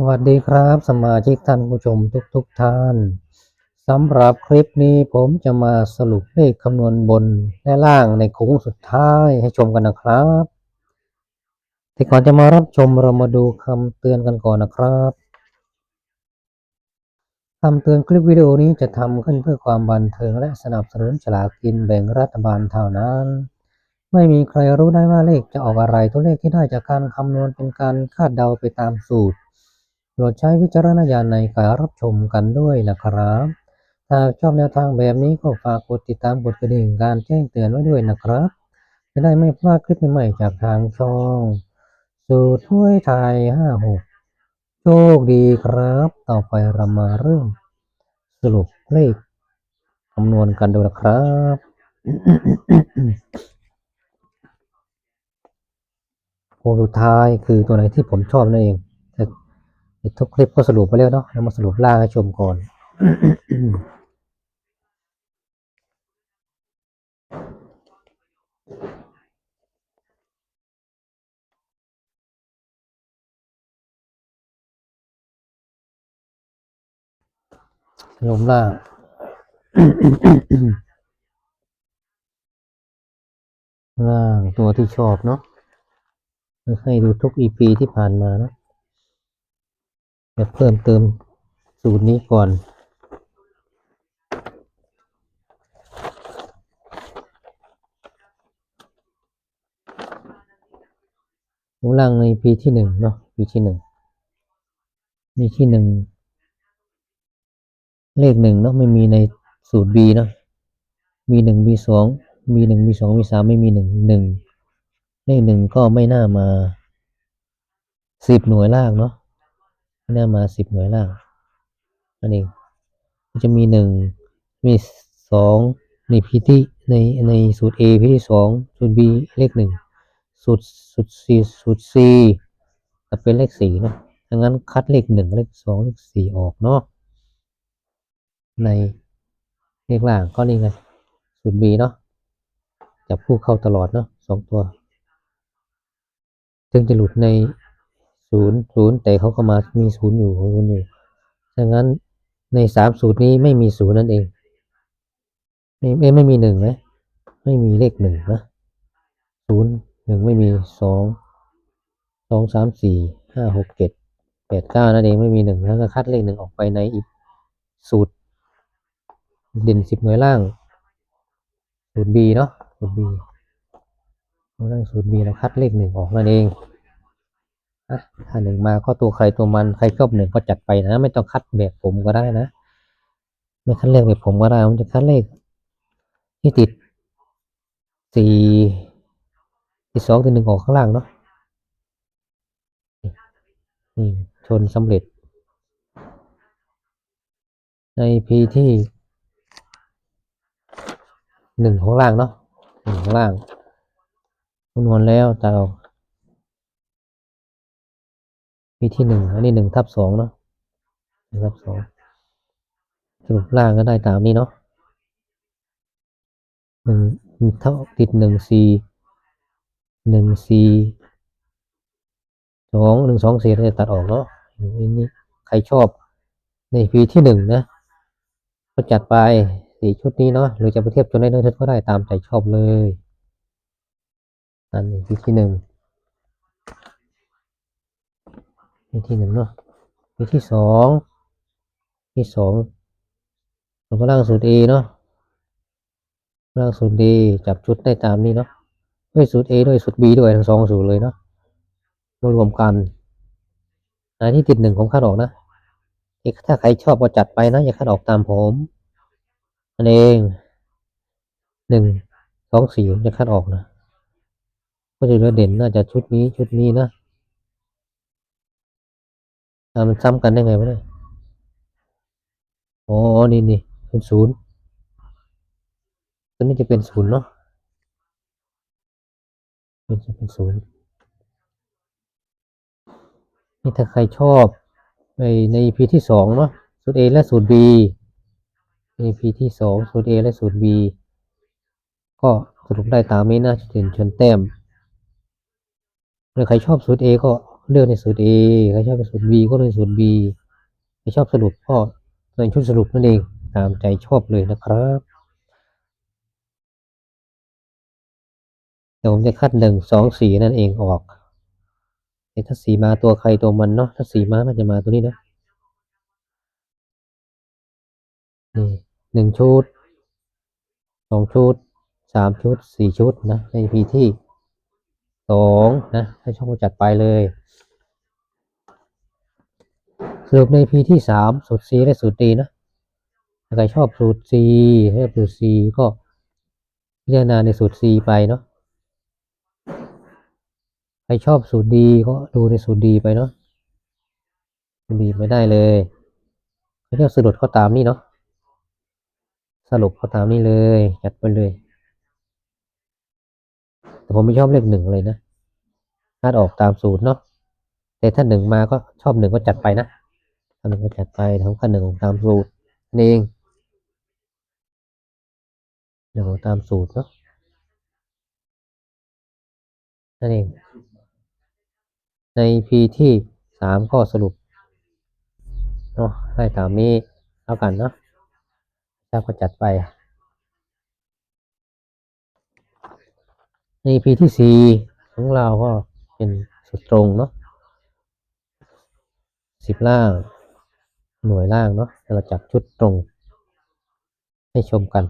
สวัสดีครับสมาชิกท่านผู้ชมทุกทุกๆท่านสำหรับคลิปนี้ผมจะมาสรุปเลขคำนวณบนและล่างในโค้งสุดท้ายให้ชมกันนะครับ แต่ก่อนจะมารับชมเรามาดูคำเตือนกันก่อนนะครับคำเตือนคลิปวิดีโอนี้จะทำขึ้นเพื่อความบันเทิงและสนับสนุนฉลากกินแบ่งรัฐบาลเท่านั้น ไม่มีใครรู้ได้ว่าเลขจะออกอะไรตัวเลขที่ได้จากการคำนวณเป็นการคาดเดาไปตามสูตร โปรดใช้วิจารณญาณในการรับชมกันด้วยนะครับถ้าชอบแนวทางแบบนี้ก็ฝากกดติดตามกดกระดิ่งการแจ้งเตือนไว้ด้วยนะครับ จะได้ไม่พลาดคลิปใหม่ๆจากทางช่อง สูตรถ้วยไทยห้าหกโชคดีครับ ต่อไปเรามาเริ่มสรุปเลขคำนวณกันดูนะครับ โค้งสุดท้ายคือตัวไหนที่ผมชอบนั่นเอง ทุกคลิปก็สรุปไปแล้วเนาะเรามาสรุปล่างให้ชมก่อนลมล่างล่างตัวที่ชอบเนาะให้ดูทุกอีพีที่ผ่านมาเนอะ จะเพิ่มเติมสูตรนี้ก่อนลงล่างในปีที่หนึ่งเนาะปีที่หนึ่งปีที่หนึ่งเลขหนึ่งเนาะไม่มีในสูตร B เนาะมีหนึ่งมีสองมีหนึ่งมีสองมีสามไม่มีหนึ่งหนึ่งเลขหนึ่งก็ไม่น่ามาสิบหน่วยล่างเนาะ ไม่น่ามาสิบหน่วยล่างนั่นเองมันจะมีหนึ่งมีสองในพีที่ในในสูตร A พีที่สองสูตร B เลขหนึ่งสูตรสูตร C สูตร C จะเป็นเลขสี่เนาะดังนั้นคัดเลขหนึ่งเลขสองเลขสี่ออกเนาะในเลขล่างก็นี่ไงสูตร B เนาะจับคู่เข้าตลอดเนาะสองตัวถึงจะหลุดใน ศูนย์ศูนย์แต่เขาก็มามีศูนย์อยู่ศูนย์อยู่ดังนั้นในสามสูตรนี้ไม่มีศูนย์นั่นเอง ไม่ไม่ไม่มีหนึ่งนะไม่มีเลขหนึ่งนะศูนย์หนึ่งไม่มีสองสองสามสี่ห้าหกเจ็ดแปดเก้านั่นเองไม่มีหนึ่งแล้วก็คัดเลขหนึ่งออกไปในอีกสูตรเด่นสิบหน่วยล่าง สูตร B เนาะสูตร B หน่วยล่างสูตร B เราคัดเลขหนึ่งออกนั่นเอง อะถ้าหนึ่งมาก็ตัวใครตัวมันใครชอบหนึ่งก็จัดไปนะ ไม่ต้องคัดแบบผมก็ได้นะ ไม่คัดเลขแบบผมก็ได้ผมจะคัดเลขที่ติดสี่ที่สองที่หนึ่งออกข้างล่างเนาะนี่ชนสำเร็จ ในพีที่หนึ่งของล่างเนาะหนึ่งของล่างคำนวณแล้วตัดออก พีที่หนึ่งอันนี้หนึ่งทับสองเนาะหนึ่งทับสองสรุปล่างก็ได้ตามนี้เนาะหนึ่งเท่าติดหนึ่งสี่หนึ่งสี่สองหนึ่งสองสี่เราจะตัดออกเนาะอันนี้ใครชอบในพีที่หนึ่งนะก็จัดไปสี่ชุดนี้เนาะหรือจะไปเทียบจนได้เนื้อชุดก็ได้ตามใจชอบเลยอันนี้วิธีหนึ่ง วิธีหนึ่งเนาะวิธีสองที่สองเราก็ล่างสูตร A เนาะล่างสูตร D จับชุดได้ตามนี้เนาะด้วยสูตร A ด้วยสูตร B ด้วยทั้งสองสูตรเลยเนาะมารวมกันอันที่ติดหนึ่งผมคาดออกนะถ้าใครชอบก็จัดไปนะอย่าคาดออกตามผมนั่นเองหนึ่งสองสี่จะคัดออกนะ ก็จะเหลือเด่นน่าจะชุดนี้ชุดนี้นะ อ่ามันซ้ำกันได้ไงวะเนี่ยอ๋อ นี่นี่เป็นศูนย์ตัวนี้จะเป็นศูนย์เนาะนี่จะเป็นศูนย์นี่ถ้าใครชอบในใน EP ที่สองเนาะสูตร A และสูตร B EP ที่สองสูตร A และสูตร B ก็สรุปได้ตามนี้นะเด่นชนแต้มหรือใครชอบสูตร A ก็ เลือกในสูตร A ใครชอบในสูตร B ก็ในสูตร B ใครชอบสรุปก็ในชุดสรุปนั่นเองตามใจชอบเลยนะครับเดี๋ยวผมจะคัดหนึ่งสองสี่นั่นเองออกถ้าสีมาตัวใครตัวมันเนาะถ้าสีมาน่าจะมาตัวนี้นะนี่หนึ่งชุดสองชุดสามชุดสี่ชุดนะในพีที่ สองนะถ้าชอบก็จัดไปเลยสรุปใน P ที่สามสูตร C และสูตร D นะถ้าใครชอบสูตร C ชอบสูตร C ก็พิจารณาในสูตร C ไปเนาะใครชอบสูตร D ก็ดูในสูตร D ไปเนาะสูตร D ไม่ได้เลยใครชอบสรุปก็ตามนี่เนาะสรุปก็ตามนี่เลย จัดไปเลย แต่ผมไม่ชอบเลขหนึ่งเลยนะคาดออกตามสูตรเนาะแต่ถ้าหนึ่งมาก็ชอบหนึ่งก็จัดไปนะถ้าหนึ่งก็จัดไปทั้งขั้นหนึ่งของตามสูตรนั่เองหนึ่งของตามสูตรเนาะนั่นเอง ใน P ที่สามก็สรุปเนาะได้ตามนี้แล้วกันเนาะถ้าก็จัดไป ใน P ที่สี่ของเราก็เป็นสุดตรงเนาะสิบล่าง หน่วยล่างเนาะเราจับชุดตรง ให้ชมกัน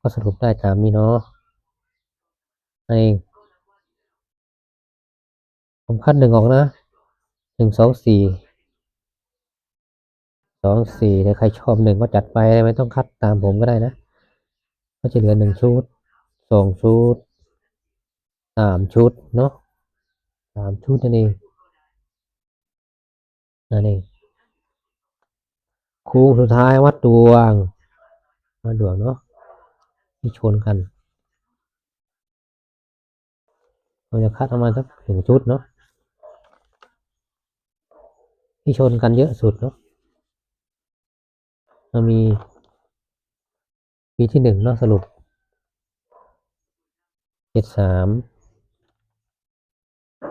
ก็สรุปได้ตามนี้เนาะนั่นผมคัดหนึ่งออกนะหนึ่งสองสี่สองสี่ถ้าใครชอบหนึ่งก็จัดไปไม่ต้องคัดตามผมก็ได้นะ ก็จะเหลือหนึ่งชุดสองชุด สามชุดเนาะสามชุดนั่นเองนั่นเองโค้งสุดท้ายวัดดวงวัดดวงเนาะที่ชนกันเราจะคัดประมาณสักหนึ่งชุดเนาะที่ชนกันเยอะสุดเนาะเรามีปีที่หนึ่งเนาะสรุปเจ็ดสาม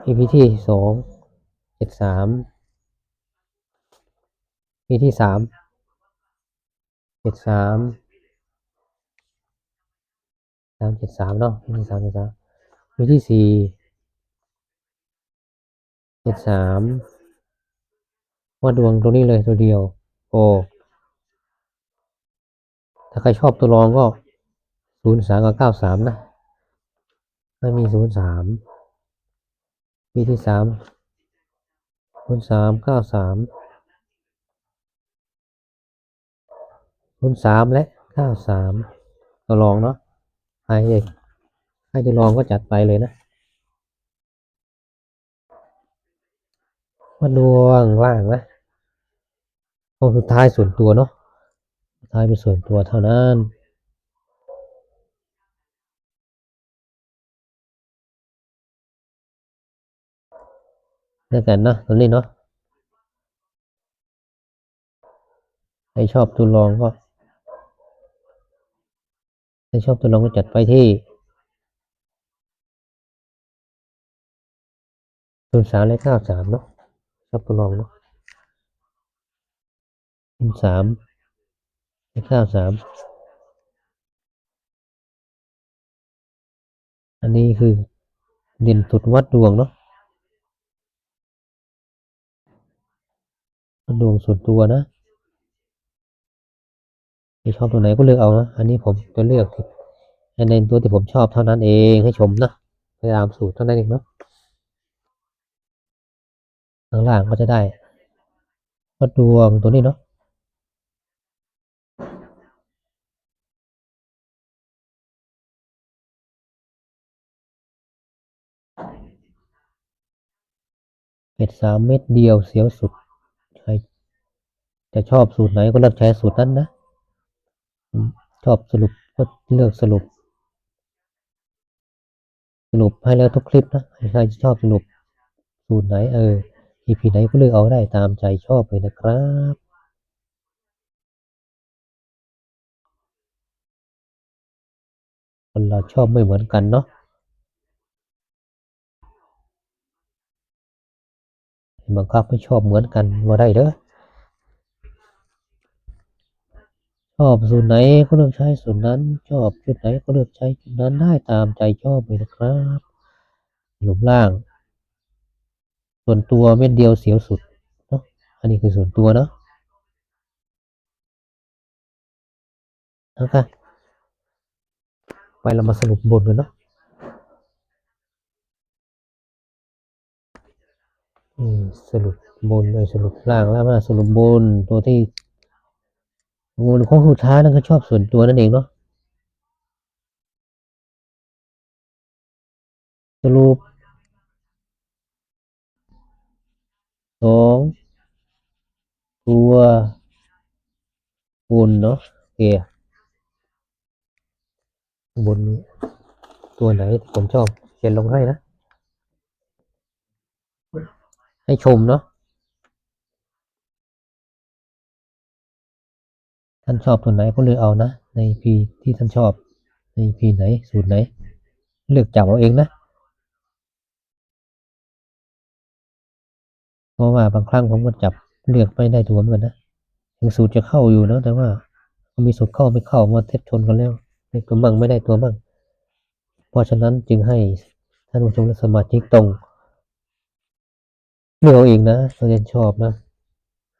อีพีที่สองเจ็ดสามปีที่สามเจ็ดสามสามเจ็ดสามเนาะปีที่สามเจ็ดสามปีที่สี่เจ็ดสามว่าดวงตัวนี้เลยตัวเดียว โอ้ถ้าใครชอบตัวรองก็ศูนย์สามกับเก้าสามนะ ไม่มีศูนย์สาม ปีที่สามศูนย์สามเก้าสามศูนย์สามและเก้าสามตัวรองเนาะใครเอกใครตัวรองก็จัดไปเลยนะมาดวงล่างนะตรงสุดท้ายส่วนตัวเนาะสุดท้ายเป็นส่วนตัวเท่านั้น แล้วกันเนาะตัวนี้เนาะใครชอบตัวรองก็ใครชอบตัวรองก็จัดไปที่ศูนย์สามและเก้าสามเนาะชอบตัวรองเนาะศูนย์สามและเก้าสามอันนี้คือเด่นสุดวัดดวงเนาะ วัดดวงส่วนตัวนะใครชอบตัวไหนก็เลือกเอานะ อันนี้ผมจะเลือกที่ในตัวที่ผมชอบเท่านั้นเองให้ชมนะพยายามสูตรเท่านั้นเองเนาะข้างล่างก็จะได้วัดดวงตัวนี้เนาะเผ็ดสามเม็ดเดียวเสียวสุด จะชอบสูตรไหนก็เลือกใช้สูตรนั้นนะ ชอบสรุปก็เลือกสรุป สรุปให้แล้วทุกคลิปนะใครที่ชอบสรุปสูตรไหนเออ EP ไหนก็เลือกเอาได้ตามใจชอบเลยนะครับคนเราชอบไม่เหมือนกันเนาะบังคับให้ชอบเหมือนกันว่าได้เด้อช อบสูตรไหนก็เลือกใช้สูตรนั้น ชอบจุดไหนก็เลือกใช้จุดนั้นได้ตามใจชอบเลยนะครับหลุมล่าง ส่วนตัวเม็ดเดียวเสียวสุดเนาะอันนี้คือส่วนตัวเนาะนะคะไปเรามาสรุปบนกันเนาะสรุปบนเลยสรุปล่างแล้วมาสรุปบนตัวที่ บนของสุดท้ายนั่นก็ชอบส่วนตัวนั่นเองเนาะสรุปสองตัวบนเนาะโอเคบนนี้ตัวไหนผมชอบเขียนลงให้นะ ให้ชมเนาะานชอบตัวไหนก็เลือกเอานะ ในพีที่ท่านชอบ ในพีไหนสูตรไหน เลือกจับเอาเองนะ เพราะว่าบางครั้งผมก็จับเลือกไม่ได้ตัวเหมือนกันนะถึงสูตรจะเข้าอยู่นะแต่ว่ามีสูตรเข้าไม่เข้ามาเทปชนกันแล้วได้ตัวบ้างไม่ได้ตัวบ้างเพราะฉะนั้นจึงให้ท่านผู้ชมและสมาชิกตรงเลือกเอาเองนะเราจะชอบนะ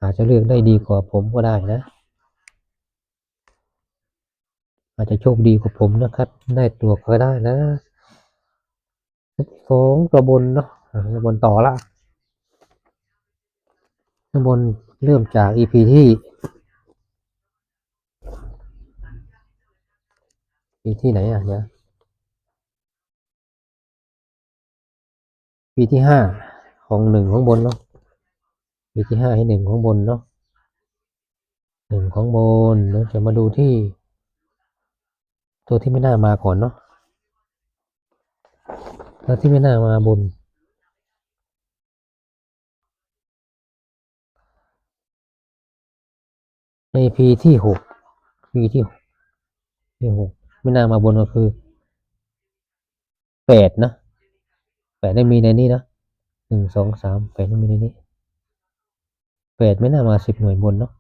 อาจจะเลือกได้ดีกว่าผมก็ได้นะ อาจจะโชคดีกว่าผมนะครับ ได้ตัวก็ได้นะสองตัวบนเนาะอ่าตัวบนต่อละตัวบนเริ่มจาก EP ที่ EP ที่ไหนอะเนี่ย EP ที่ห้าของหนึ่งของบนเนาะ EP ที่ห้าให้หนึ่งของบนเนาะหนึ่งของบนแล้วจะมาดูที่ ตัวที่ไม่น่ามาก่อนเนาะตัวที่ไม่น่ามาบน ใน EP ที่หก EP ที่หกที่หกไม่น่ามาบนก็คือแปดนะแปดได้มีในนี้นะหนึ่งสองสามแปดได้มีในนี้แปดไม่น่ามาสิบหน่วยบนเนาะ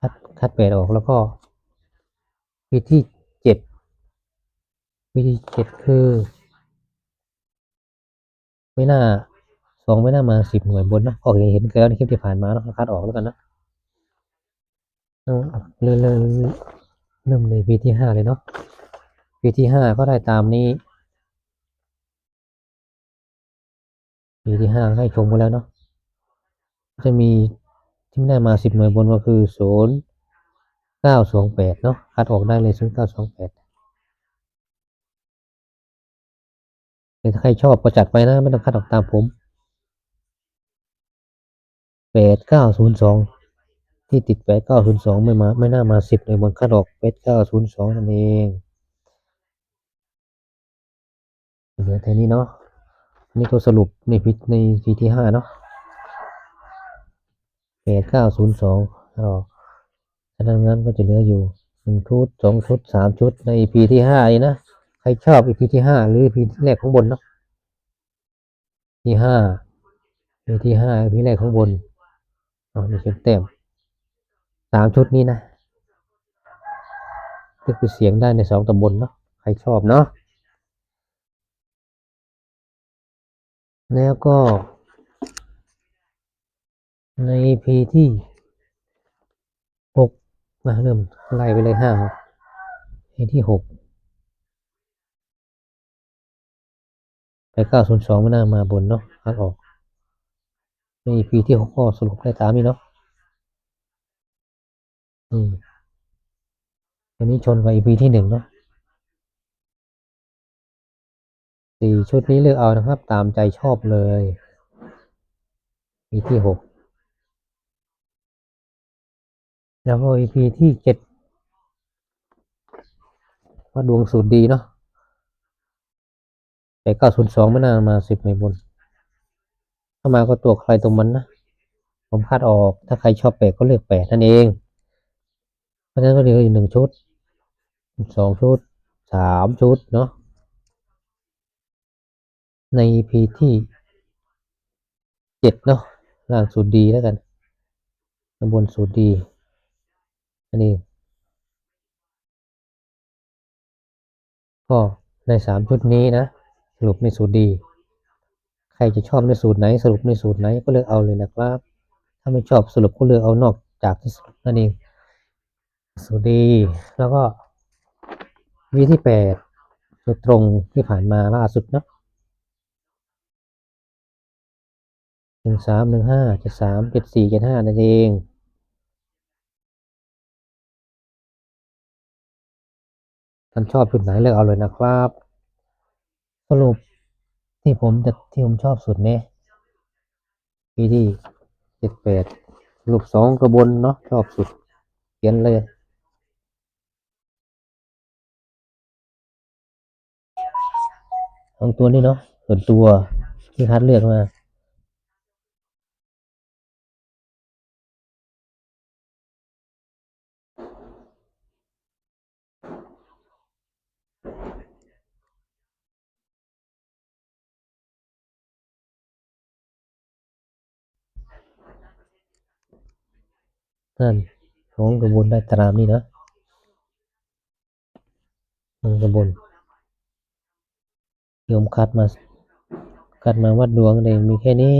คัดคัดแปดออกแล้วก็ วิธีเจ็ดวิธีเจ็ดคือไม่น่าสองไม่น่ามาสิบหน่วยบนนะโอเคเห็นกันแล้วในคลิปที่ผ่านมาเนาะคัดออกแล้วกันนะเริ่มเริ่มเริ่มในวีที่ห้าเลยเนาะวีที่ห้าก็ได้ตามนี้วีที่ห้าให้ชมกันแล้วเนาะจะมีที่ไม่ได้มาสิบหน่วยบนก็คือศูนย์ ก้าสองแปดเนาะคัดออกได้เลยศูนย์เก้าสองแปดถ้าใครชอบก็จัดไปนะ ไม่ต้องคัดออกตามผมแปดเก้าศูนย์สองที่ติดแปดเก้าศูนย์สองไม่มาไม่น่ามาสิบเลยบนคัดออกแปดเก้าศูนย์สองนั่นเองเหลือแค่นี้เนาะนี่ตัวสรุปในพิในทีที่ห้าเนาะแปดเก้าศูนย์สองคัดออก ฉะนั้นงั้นก็จะเหลืออยู่หนึ่งชุดสองชุดสามชุดใน EP ที่ห้านี้นะใครชอบ EP ที่ห้าหรือ EP ที่แรกของบนเนาะที่ห้า EP ที่ห้า EP แรกของบนอ๋อนี่ชุดเต็มสามชุดนี้นะก็คือเสียงได้ในสองตำบลเนาะใครชอบเนาะแล้วก็ ใน EP ที่หก นะเริ่มไล่ไปเลยห้าหก EP ที่หกไปเก้าศูนย์สองไม่น่ามาบนเนาะคัดออก ใน EP ที่หกก็สรุปได้ตามนี้เนาะนี่อันนี้ชนกับ EP ที่หนึ่งเนาะสี่ชุดนี้เลือกเอานะครับ ตามใจชอบเลย EP ที่หก แล้วก็ EP ที่เจ็ดว่าดวงสูตรดีเนาะแต่เก้าศูนย์สองไม่น่ามาสิบในบน ถ้ามาก็ตัวใครตัวมันนะ ผมคาดออก ถ้าใครชอบแปดก็เลือกแปดนั่นเอง เพราะฉะนั้นก็เหลืออีกหนึ่งชุด สองชุด สามชุดเนาะ ใน EP ที่เจ็ดเนาะล่างสูตรดีแล้วกันบนสูตรดี อันนี้ ก็ในสามชุดนี้นะ สรุปในสูตรดี ใครจะชอบในสูตรไหน สรุปในสูตรไหนก็เลือกเอาเลยนะครับ ถ้าไม่ชอบสรุปก็เลือกเอานอกจากที่สรุปนั่นเองสูตรดี แล้วก็วีที่แปดสูตรตรงที่ผ่านมาล่าสุดนะหนึ่งสามหนึ่งห้าเจ็ดสามเจ็ดสี่เจ็ดห้านั่นเอง ท่านชอบชุดไหนเลือกเอาเลยนะครับ สรุปที่ผมจะที่ผมชอบสุดเนี่ยปีที่เจ็ดแปดสรุปสองกระบวนเนาะชอบสุดเขียนเลยสองตัวนี้เนาะส่วนตัวที่คัดเลือกมา นั่นของกระบวนได้ตารางนี่นะของกระบวนโยมคัดมาคัดมาวัดดวงเองมีแค่นี้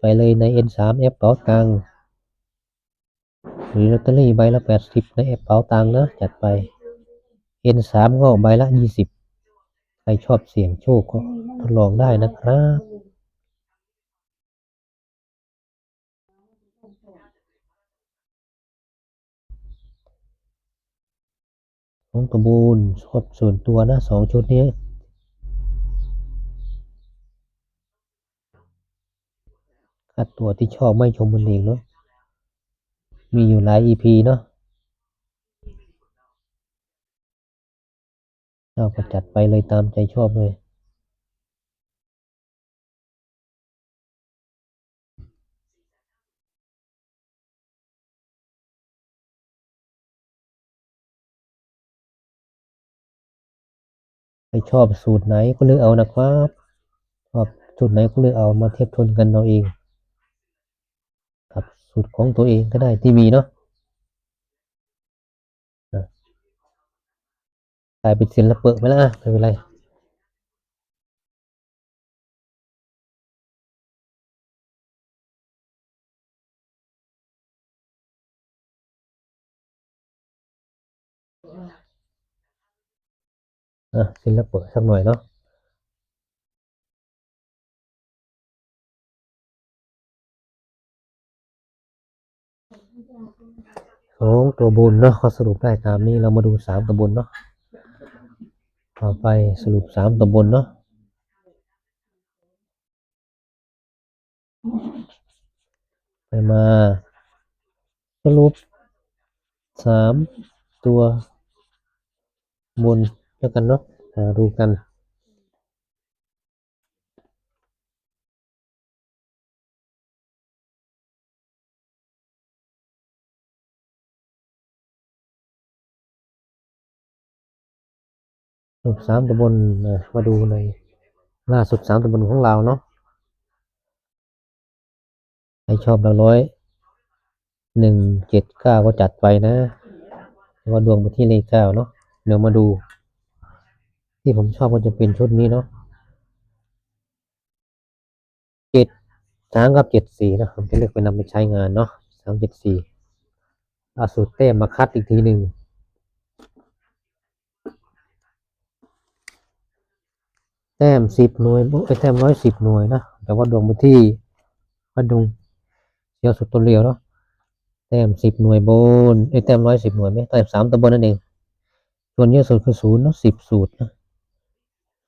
ไปเลยใน N3 แอปเป๋าตังหรือลอตเตอรี่ใบละแปดสิบในแอปเป๋าตังนะจัดไป N3 ก็ใบละยี่สิบใครชอบเสี่ยงโชคก็ทดลองได้นะครับ ของกระบูลชอบส่วนตัวนะสองชุดนี้ คัดตัวที่ชอบไม่ชมมันเองเนาะ มีอยู่หลาย EP เนาะเราก็จัดไปเลยตามใจชอบเลย ใครชอบสูตรไหนก็เลือกเอานะครับชอบสูตรไหนก็เลือกเอามาเทียบทนกันเราเองกับสูตรของตัวเองก็ได้ที่มีเนาะกลายเป็นศิลปะไปแล้วอะไม่เป็นไร อะศิลปะสักหน่อยเนาะสองตัวบนเนาะก็สรุปได้ตามนี้เรามาดูสามตัวบนเนาะต่อไปสรุปสามตัวบนเนาะไปมาสรุปสามตัวบน แล้วกันเนาะมาดูกันสรุปสามตำบลนมาดูในล่าสุดสามตำบลของเราเนาะใครชอบเราร้อยหนึ่งเจ็ดเก้าก็จัดไปนะว่าดวงไปที่เลขเก้าเนาะเดี๋ยวมาดู ที่ผมชอบก็จะเป็นชุดนี้เนาะเจ็ดสามกับเจ็ดสี่นะผมจะเลือกไปนำไปใช้งานเนาะสามเจ็ดสี่ล่าสุดเต้มมาคัดอีกทีหนึ่งแต้มสิบหน่วยไอ้แต้มร้อยสิบหน่วยนะแต่ว่าดวงไปที่วัดดงเชียวสุดตัวเรียวเนาะแต้มสิบหน่วยบนไอ้แต้มร้อยสิบหน่วยไหมแต้มสามตำบลนั่นเองส่วนเยอะสุดคือศูนย์เนาะสิบสูตรนะ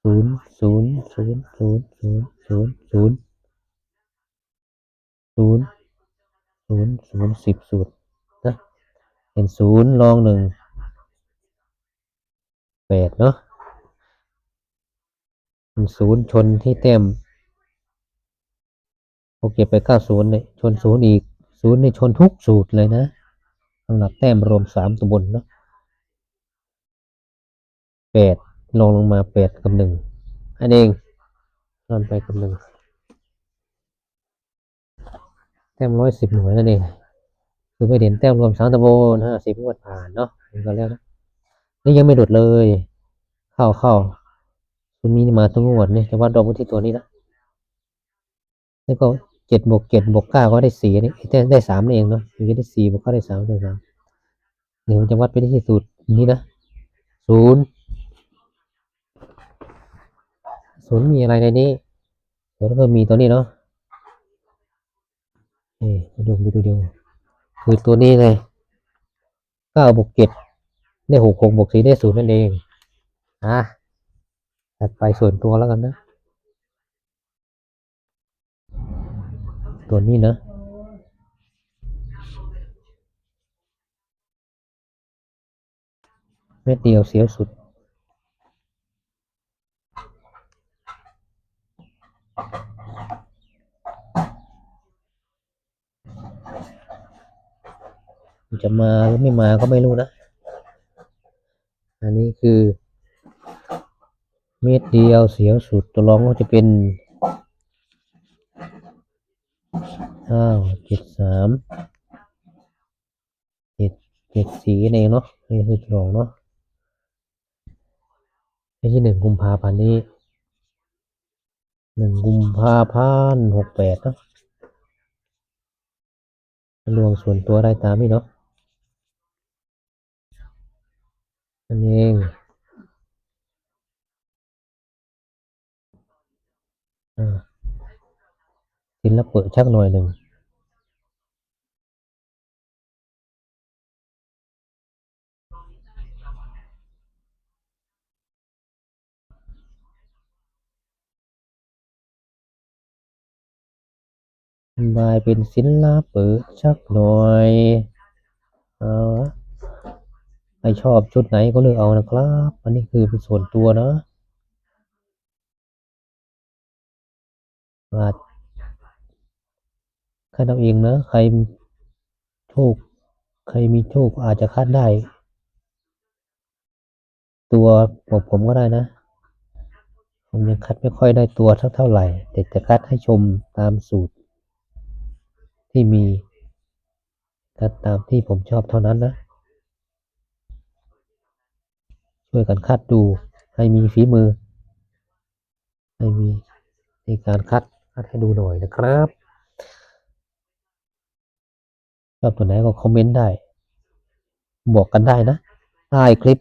ศูนย์ศูนย์ศูนย์ศูนย์ศูนย์ศูนย์ศูนย์ศูนย์ศูนย์ศูนย์สิบสูตรนะเห็นศูนย์ลองหนึ่งแปดเนาะศูนย์ชนที่เต็มโอเคไปเก้าศูนย์เนี่ยชนศูนย์อีกศูนย์ในชนทุกสูตรเลยนะสำหรับแต้มรวมสามตัวบนเนาะแปด ลงลงมาแปดกับหนึ่งอันเองนอนไปกับหนึ่งแต้มร้อยสิบหน่วยนั่นเองคือไม่เด่นแต้มรวมสามตะโบนห้าสิบงวดผ่านเนาะก็แล้วนะนี่ยังไม่หลุดเลย เข้าเข้าคุณมีมาทุกงวดนี่จะวัดดอกไว้ที่ตัวนี้นะแล้วก็เจ็ดบวกเจ็ดบวกเก้าก็ได้สี่นี่ได้ได้สามนี่เองเนาะอยู่ได้สี่บวกเก้าได้สามได้สามเดี๋ยวมันจะวัดไปที่สูตรนี้นะศูนย์ ศูนย์มีอะไรในนี้ศูนย์ก็มีตัวนี้เนาะนี่มาดูดูดูเดียวคือตัวนี้เลยเก้าบวกเจ็ดได้หกหกบวกสี่ได้ศูนย์นั่นเองอะตัดไปส่วนตัวแล้วกันนะ ตัวนี้นะเม็ดเดียวเสียวสุด จะมาหรือไม่มาก็ไม่รู้นะ อันนี้คือเม็ดเดียวเสียวสุดตัวรองก็จะเป็นห้าเจ็ดสามเจ็ดเจ็ดสีนั่นเนาะนี่คือตัวรองเนาะในที่หนึ่งกุมภาพันธ์นี้ หนึ่งกุมภาพันธ์หกแปดเนาะรวมส่วนตัวได้ตามนี้เนาะนั่นเองอ่าศิลปะชักหน่อยหนึ่ง บายเป็นศิลปะชักหน่อยเอาละใครชอบชุดไหนก็เลือกเอานะครับ อันนี้คือเป็นส่วนตัวนะอาจคาดเอาเองนะ ใครโชค ใครมีโชคอาจจะคาดได้ ตัวบอกผมก็ได้นะผมยังคัดไม่ค่อยได้ตัวสักเท่าไหร่ แต่จะคัดให้ชมตามสูตร ที่มีคัดตามที่ผมชอบเท่านั้นนะ ช่วยกันคัดดูให้มีฝีมือ ให้มีในการคัดคัดให้ดูหน่อยนะครับชอบตัวไหนก็คอมเมนต์ได้ บอกกันได้นะใต้คลิป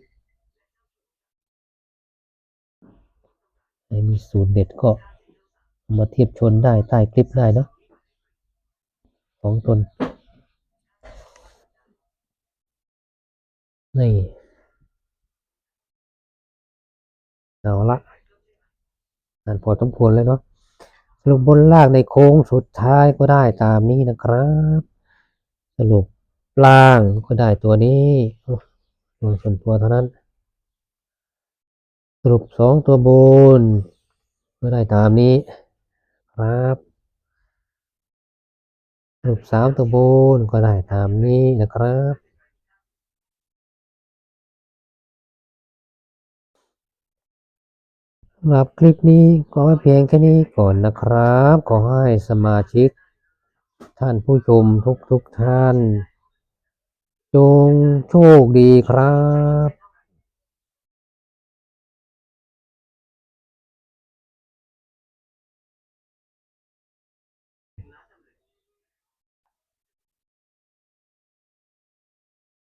ใครมีสูตรเด็ดก็มาเทียบชนได้ใต้คลิปได้เนอะ ของตน นี่ เอาละอ่านพอสมควรแล้วเนาะสรุปบนล่างในโค้งสุดท้ายก็ได้ตามนี้นะครับ สรุปล่างก็ได้ตัวนี้ลงส่วนตัวเท่านั้น สรุปสองตัวบนก็ได้ตามนี้ครับ รุปสามตัวบนก็ได้ตามนี้นะครับ สำหรับคลิปนี้ก็ไว้เพียงแค่นี้ก่อนนะครับ ขอให้สมาชิก ท่านผู้ชมทุกทุกท่าน จงโชคดีครับ